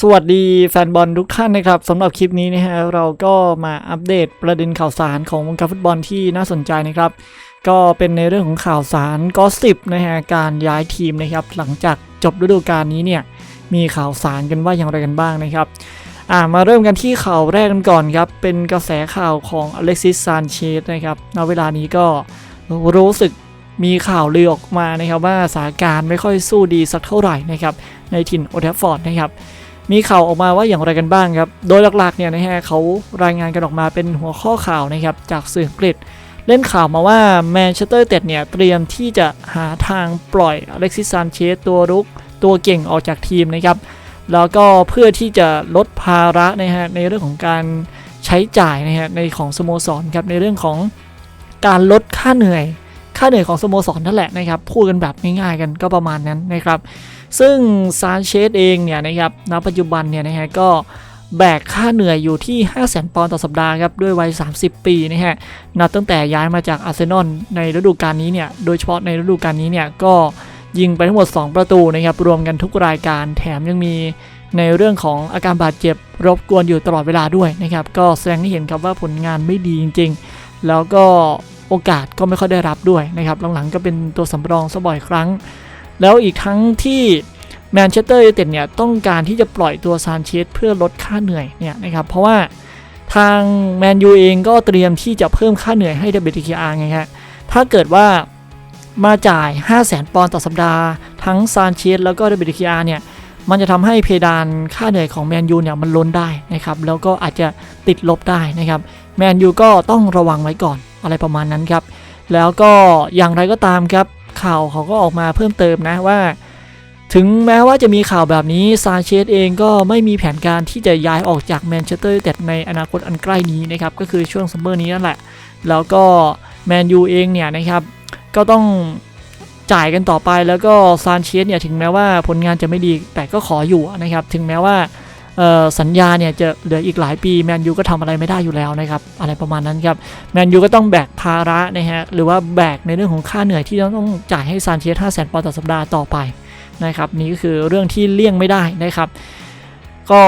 สวัสดีแฟนบอลทุกท่านนะครับสำหรับคลิปนี้นะฮะเราก็มาอัปเดตประเด็นข่าวสารของวงการฟุตบอลที่น่าสนใจนะครับ ก็เป็นในเรื่องของข่าวสารก็สิบนะฮะการย้ายทีมนะครับ หลังจากจบฤดูกาลนี้เนี่ยมีข่าวสารกันว่าอย่างไรกันบ้างนะครับอ่ามาเริ่มกันที่ข่าวแรกกันก่อนครับ เป็นกระแสข่าวของอเล็กซิสซานเชสนะครับณเวลานี้ก็รู้สึกมีข่าวลือออกมานะครับว่าสถานการณ์ไม่ค่อยสู้ดีสักเท่าไหร่นะครับในถิ่นโอเทฟฟอร์ดนะครับ มีข่าวออกมาว่าอย่างไรกันบ้างครับ โดยหลักๆเนี่ยนะฮะเขารายงานกันออกมาเป็นหัวข้อข่าวนะครับจากสื่ออังกฤษ เล่นข่าวมาว่าแมนเชสเตอร์เต็ดเนี่ยเตรียมที่จะหาทางปล่อยอเล็กซิสซานเชสตัวรุกตัวเก่งออกจากทีมนะครับแล้วก็เพื่อที่จะลดภาระนะฮะในเรื่องของการใช้จ่ายนะฮะในของสโมสรครับในเรื่องของการลดค่าเหนื่อย ค่าเหนื่อยของสโมสรนั่นแหละนะครับพูดกันแบบง่ายๆกันก็ประมาณนั้นนะครับ ซึ่งซานเชสเองเนี่ยนะครับณปัจจุบันเนี่ยนะฮะก็แบกค่าเหนื่อยอยู่ที่5 0 0 0 0 0ปอนด์ต่อสัปดาห์ครับ ด้วยวัย 30 ปีนะฮะ นับตั้งแต่ย้ายมาจากอาร์เซนอลในฤดูกาลนี้เนี่ย โดยเฉพาะในฤดูกาลนี้เนี่ยก็ยิงไปทั้งหมด 2 ประตูนะครับ รวมกันทุกรายการแถมยังมีในเรื่องของอาการบาดเจ็บรบกวนอยู่ตลอดเวลาด้วยนะครับ ก็แสดงให้เห็นครับว่าผลงานไม่ดีจริง ๆ แล้วก็โอกาสก็ไม่ค่อยได้รับด้วยนะครับหลังๆก็เป็นตัวสำรองซะบ่อยครั้ง แล้วอีกทั้งที่แมนเชสเตอร์ยูไนเต็ดเนี่ยต้องการที่จะปล่อยตัวซานเชสเพื่อลดค่าเหนื่อยเนี่ยนะครับเพราะว่าทางแมนยูเองก็เตรียมที่จะเพิ่มค่าเหนื่อยให้ WTKR ไงฮะถ้าเกิดว่ามาจ่าย 5 0 0 0 0 0ปอนด์ต่อสัปดาห์ ทั้งซานเชสแล้วก็ WTKR เนี่ยมันจะทำให้เพดานค่าเหนื่อยของแมนยูเนี่ยมันล้นได้นะครับแล้วก็อาจจะติดลบได้นะครับแมนยูก็ต้องระวังไว้ก่อนอะไรประมาณนั้นครับแล้วก็อย่างไรก็ตามครับ ข่าวเขาก็ออกมาเพิ่มเติมนะว่า ถึงแม้ว่าจะมีข่าวแบบนี้ซานเชสเองก็ไม่มีแผนการที่จะย้ายออกจากแมนเชสเตอร์ยูไนเต็ดในอนาคตอันใกล้นี้นะครับก็คือช่วงซัมเมอร์นี้นั่นแหละ แล้วก็แมนยูเองเนี่ยนะครับก็ต้องจ่ายกันต่อไปแล้วก็ซานเชสเนี่ยถึงแม้ว่าผลงานจะไม่ดีแต่ก็ขออยู่นะครับถึงแม้ว่า สัญญาเนี่ยจะเหลืออีกหลายปีแมนยูก็ทำอะไรไม่ได้อยู่แล้วนะครับอะไรประมาณนั้นครับแมนยูก็ต้องแบกภาระนะฮะหรือว่าแบกในเรื่องของค่าเหนื่อยที่ต้องจ่ายให้ซานเชส5 0 0 0 0 0ปอนด์ต่อสัปดาห์ต่อไปนะครับนี่ก็คือเรื่องที่เลี่ยงไม่ได้นะครับ ก็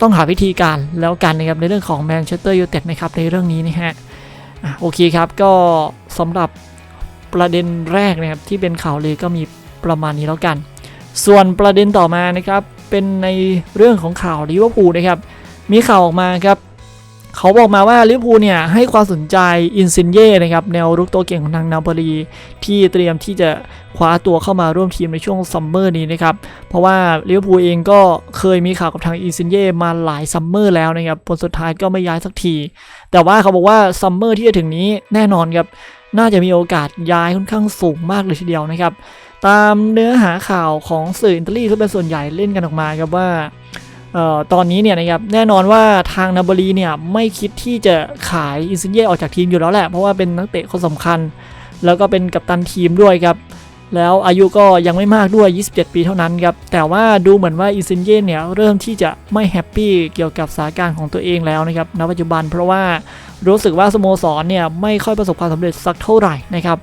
ต้องหาวิธีการแล้วกันนะครับในเรื่องของแมนเชสเตอร์ยูไนเต็ดนะครับในเรื่องนี้นะฮะอะโอเคครับก็สำหรับประเด็นแรกนะครับที่เป็นข่าวเลยก็มีประมาณนี้แล้วกัน ส่วนประเด็นต่อมานะครับ เป็นในเรื่องของข่าวลิเวอร์พูลนะครับ มีข่าวออกมาครับ เขาบอกมาว่าลิเวอร์พูลเนี่ยให้ความสนใจอินซินเย่นะครับแนวรุกตัวเก่งของทางนาโปลีที่เตรียมที่จะคว้าตัวเข้ามาร่วมทีมในช่วงซัมเมอร์นี้นะครับ เพราะว่าลิเวอร์พูลเองก็เคยมีข่าวกับทางอินซินเย่มาหลายซัมเมอร์แล้วนะครับผลสุดท้ายก็ไม่ย้ายสักที แต่ว่าเขาบอกว่าซัมเมอร์ที่จะถึงนี้แน่นอนครับน่าจะมีโอกาสย้ายค่อนข้างสูงมากเลยทีเดียวนะครับ ตามเนื้อหาข่าวของสื่ออิตาลีที่เป็นส่วนใหญ่เล่นกันออกมาครับว่าออตอนนี้เนี่ยนะครับแน่นอนว่าทางนาบรีเนี่ยไม่คิดที่จะขายอินซินเย่ออกจากทีมอยู่แล้วแหละ เพราะว่าเป็นนักเตะคนสำคัญ แล้วก็เป็นกัปตันทีมด้วยครับ แล้วอายุก็ยังไม่มากด้วย 27 ปีเท่านั้นครับ แต่ว่าดูเหมือนว่าอินซินเย่เนี่ยเริ่มที่จะไม่แฮปปี้เกี่ยวกับสถานการณ์ของตัวเองแล้วนะครับณปัจจุบันเพราะว่ารู้สึกว่าสโมสรเนี่ยไม่ค่อยประสบความสำเร็จสักเท่าไหร่นะครับ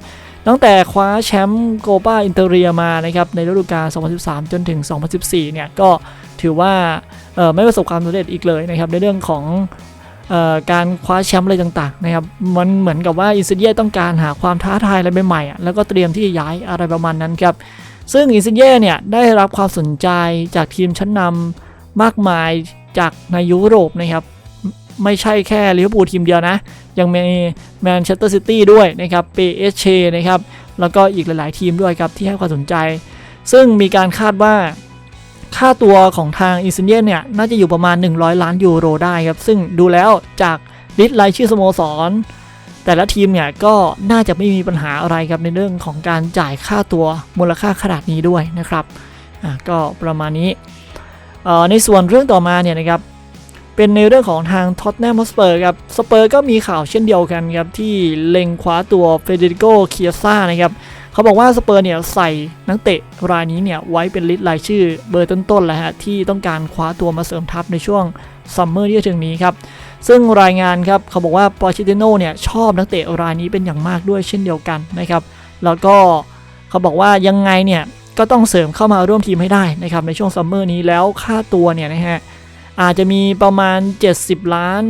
ตั้งแต่คว้าแชมป์โกปาอินเตอร์เรียมานะครับในฤดูกาล 2013 จนถึง 2014 เนี่ยก็ถือว่าไม่ประสบความสำเร็จอีกเลยนะครับในเรื่องของออการคว้าแชมป์อะไรต่างๆนะครับมันเหมือนกับว่าอินซิเย่ต้องการหาความท้าทายอะไรใหม่ๆแล้วก็เตรียมที่จะย้ายอะไรประมาณนั้นครับซึ่งอินซิเย่เนี่ยได้รับความสนใจจากทีมชั้นนำมากมายจากในยุโรปนะครับ ไม่ใช่แค่ลิเวอร์พูลทีมเดียวนะ ยังมีแมนเชสเตอร์ซิตี้ด้วยนะครับเปเอชเชนะครับ แล้วก็อีกหลาย ๆ ทีมด้วยครับ ที่ให้ความสนใจ ซึ่งมีการคาดว่าค่าตัวของทางอินซิเนียเนี่ย น่าจะอยู่ประมาณ 100 ล้านยูโรได้ครับ ซึ่งดูแล้วจากลิสต์รายชื่อสโมสร แต่ละทีมเนี่ยก็น่าจะไม่มีปัญหาอะไรครับในเรื่องของการจ่ายค่าตัวมูลค่าขนาดนี้ด้วยนะครับ อะก็ประมาณนี้เอ่อในส่วนเรื่องต่อมาเนี่ยนะครับ เป็นในเรื่องของทางท็อตแนมสเปอร์ครับสเปอร์ก็มีข่าวเช่นเดียวกันครับที่เล็งคว้าตัวเฟเดริโกเคียซ่านะครับเขาบอกว่าสเปอร์เนี่ยใส่นักเตะรายนี้เนี่ยไว้เป็นลิสต์รายชื่อเบอร์ต้นๆแล้วฮะที่ต้องการคว้าตัวมาเสริมทัพในช่วงซัมเมอร์ที่จะถึงนี้ครับซึ่งรายงานครับเขาบอกว่าปอชิติโนเนี่ยชอบนักเตะรายนี้เป็นอย่างมากด้วยเช่นเดียวกันนะครับแล้วก็เขาบอกว่ายังไงเนี่ยก็ต้องเสริมเข้ามาร่วมทีมให้ได้นะครับในช่วงซัมเมอร์นี้แล้วค่าตัวเนี่ยนะฮะ อาจจะมีประมาณ 70 ล้าน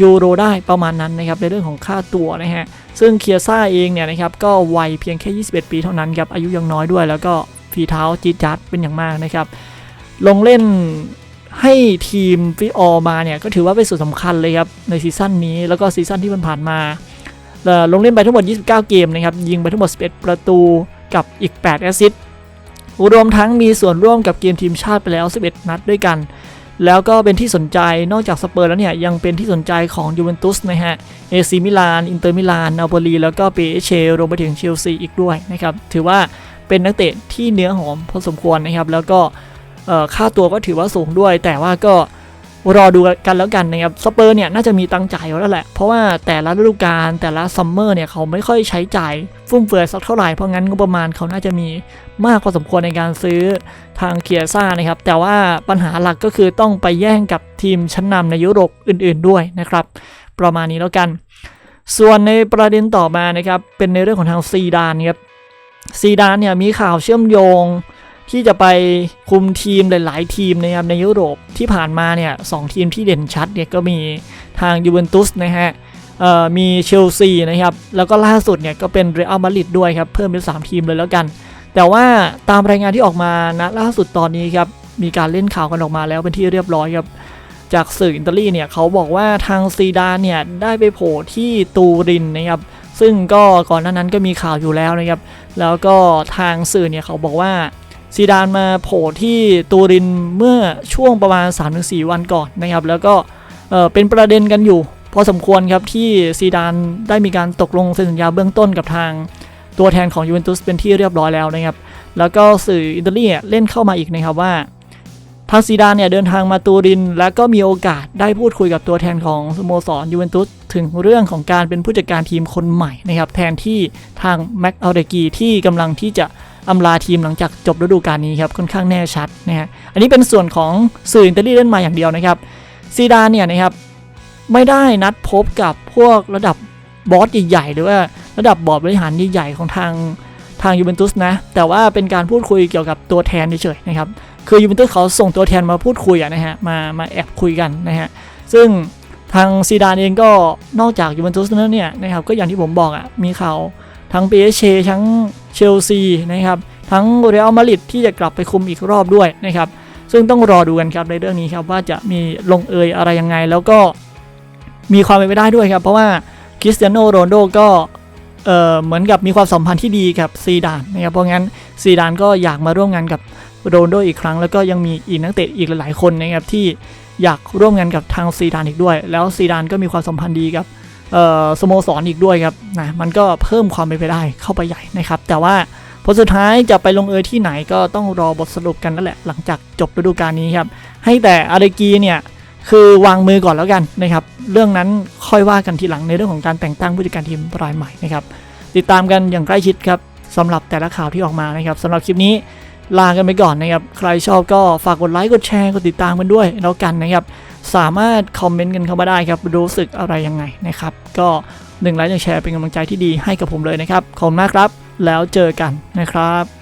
ยูโรได้ประมาณนั้นนะครับในเรื่องของค่าตัวนะฮะ ซึ่งเคียซ่าเองเนี่ยนะครับก็วัยเพียงแค่ 21 ปีเท่านั้นครับ อายุยังน้อยด้วย แล้วก็ฝีเท้าจีจัดเป็นอย่างมากนะครับ ลงเล่นให้ทีมฟิออมาเนี่ย ก็ถือว่าเป็นส่วนสำคัญเลยครับ ในซีซั่นนี้แล้วก็ซีซั่นที่มันผ่านมา ลงเล่นไปทั้งหมด 29 เกมนะครับ ยิงไปทั้งหมด 11 ประตูกับอีก 8 แอสซิสต์รวมทั้งมีส่วนร่วมกับเกมทีมชาติไปแล้ว 11 นัดด้วยกัน แล้วก็เป็นที่สนใจนอกจากสเปอร์แล้วเนี่ย ยังเป็นที่สนใจของยูเวนตุสนะฮะเอซีมิลานอินเตอร์มิลานนาโปลีแล้วก็เปเชรวมไปถึงเชลซีอีกด้วยนะครับ ถือว่าเป็นนักเตะที่เนื้อหอมพอสมควรนะครับ แล้วก็ค่าตัวก็ถือว่าสูงด้วย แต่ว่าก็ รอดูกันแล้วกันนะครับสเปอร์เนี่ยน่าจะมีตังจ่ายอยู่แล้วแหละเพราะว่าแต่ละฤดูกาลแต่ละซัมเมอร์เนี่ยเขาไม่ค่อยใช้จ่ายฟุ่มเฟือยสักเท่าไหร่เพราะงั้นงบประมาณเขาน่าจะมีมากพอสมควรในการซื้อทางเคียซ่านะครับแต่ว่าปัญหาหลักก็คือต้องไปแย่งกับทีมชั้นนำในยุโรปอื่น ๆด้วยนะครับประมาณนี้แล้วกัน ส่วนในประเด็นต่อมานะครับเป็นในเรื่องของทางซีดานครับซีดานเนี่ยมีข่าวเชื่อมโยง ที่จะไปคุมทีมหลาย ๆ ทีมนะครับในยุโรปที่ผ่านมาเนี่ยสองทีมที่เด่นชัดเนี่ยก็มีทางยูเวนตุสนะฮะมีเชลซีนะครับแล้วก็ล่าสุดเนี่ยก็เป็นเรอัลมาดริดด้วยครับเพิ่มเป็น 3 ทีมเลยแล้วกัน แต่ว่าตามรายงานที่ออกมานะล่าสุดตอนนี้ครับมีการเล่นข่าวกันออกมาแล้วเป็นที่เรียบร้อยครับจากสื่ออิตาลีเนี่ยเขาบอกว่าทางซีดานเนี่ยได้ไปโผล่ที่ตูรินนะครับซึ่งก็ก่อนหน้านั้นก็มีข่าวอยู่แล้วนะครับแล้วก็ทางสื่อเนี่ยเขาบอกว่า ซีดานมาโผล่ที่ตูรินเมื่อช่วงประมาณ 3-4 วันก่อนนะครับ แล้วก็เป็นประเด็นกันอยู่ พอสมควรครับที่ซีดานได้มีการตกลงเซ็นสัญญาเบื้องต้นกับทางตัวแทนของยูเวนตุสเป็นที่เรียบร้อยแล้วนะครับ แล้วก็สื่ออิตาลีเล่นเข้ามาอีกนะครับว่าทางซีดานเนี่ยเดินทางมาตูริน แล้วก็มีโอกาสได้พูดคุยกับตัวแทนของสโมสรยูเวนตุสถึงเรื่องของการเป็นผู้จัดการทีมคนใหม่นะครับ แทนที่ทางแม็กอัลเดกีที่กำลังที่จะ อำลาทีมหลังจากจบฤดูกาลนี้ครับค่อนข้างแน่ชัดนะฮะอันนี้เป็นส่วนของสื่ออิตาลีเล่นมาอย่างเดียวนะครับซีดานเนี่ยนะครับไม่ได้นัดพบกับพวกระดับบอสใหญ่ๆหรือว่าระดับบอร์ดบริหารใหญ่ๆของทางทางยูเวนตุสนะแต่ว่าเป็นการพูดคุยเกี่ยวกับตัวแทนเฉยๆนะครับคือยูเวนตุสเขาส่งตัวแทนมาพูดคุยอะนะฮะมามาแอบคุยกันนะฮะซึ่งทางซีดานเองก็นอกจากยูเวนตุสนั้นเนี่ยนะครับก็อย่างที่ผมบอกอะมีข่าวทั้งเปเชทั้ง เชลซีนะครับทั้งเรอัลมาดริดที่จะกลับไปคุมอีกรอบด้วยนะครับซึ่งต้องรอดูกันครับในเรื่องนี้ครับว่าจะมีลงเอยอะไรยังไง แล้วก็มีความเป็นไปได้ด้วยครับเพราะว่าคริสเตียโนโรนโดก็เอ่อเหมือนกับมีความสัมพันธ์ที่ดีกับซีดานนะครับเพราะงั้นซีดานก็อยากมาร่วมงานกับโรนโดอีกครั้ง แล้วก็ยังมีอีกนักเตะอีกหลายๆคนนะครับที่อยากร่วมงานกับทางซีดานอีกด้วย แล้วซีดานก็มีความสัมพันธ์ดีกับ สโมสรอีกด้วยครับนะมันก็เพิ่มความเป็นไปได้เข้าไปใหญ่นะครับ แต่ว่าผลสุดท้ายจะไปลงเอยที่ไหนก็ต้องรอบทสรุปกันนั่นแหละ หลังจากจบฤดูกาลนี้ครับ ให้แต่อาร์เดกีเนี่ยคือวางมือก่อนแล้วกันนะครับ เรื่องนั้นค่อยว่ากันทีหลังในเรื่องของการแต่งตั้งผู้จัดการทีมรายใหม่นะครับติดตามกันอย่างใกล้ชิดครับสำหรับแต่ละข่าวที่ออกมานะครับสำหรับคลิปนี้ลากันไปก่อนนะครับ ใครชอบก็ฝากกดไลค์กดแชร์กดติดตามกันด้วยแล้วกันนะครับ สามารถคอมเมนต์กันเข้ามาได้ครับรู้สึกอะไรยังไงนะครับ ก็หนึ่งไลค์หนึ่งแชร์เป็นกำลังใจที่ดีให้กับผมเลยนะครับ ขอบคุณมากครับ แล้วเจอกันนะครับ